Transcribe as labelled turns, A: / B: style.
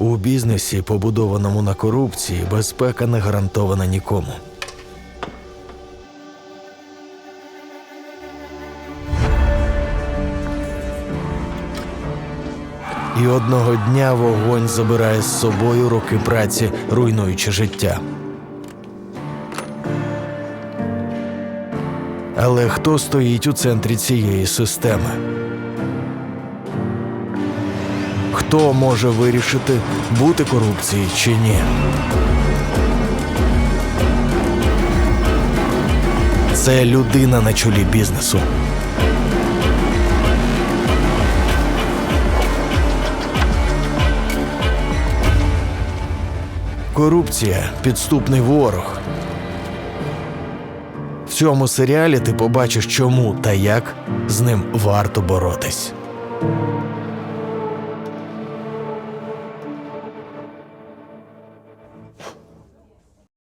A: У бізнесі, побудованому на корупції, безпека не гарантована нікому. І одного дня вогонь забирає з собою роки праці, руйнуючи життя. Але хто стоїть у центрі цієї системи? Хто може вирішити, бути корупції чи ні? Це людина на чолі бізнесу. Корупція підступний ворог. В цьому серіалі ти побачиш, чому та як з ним варто боротись.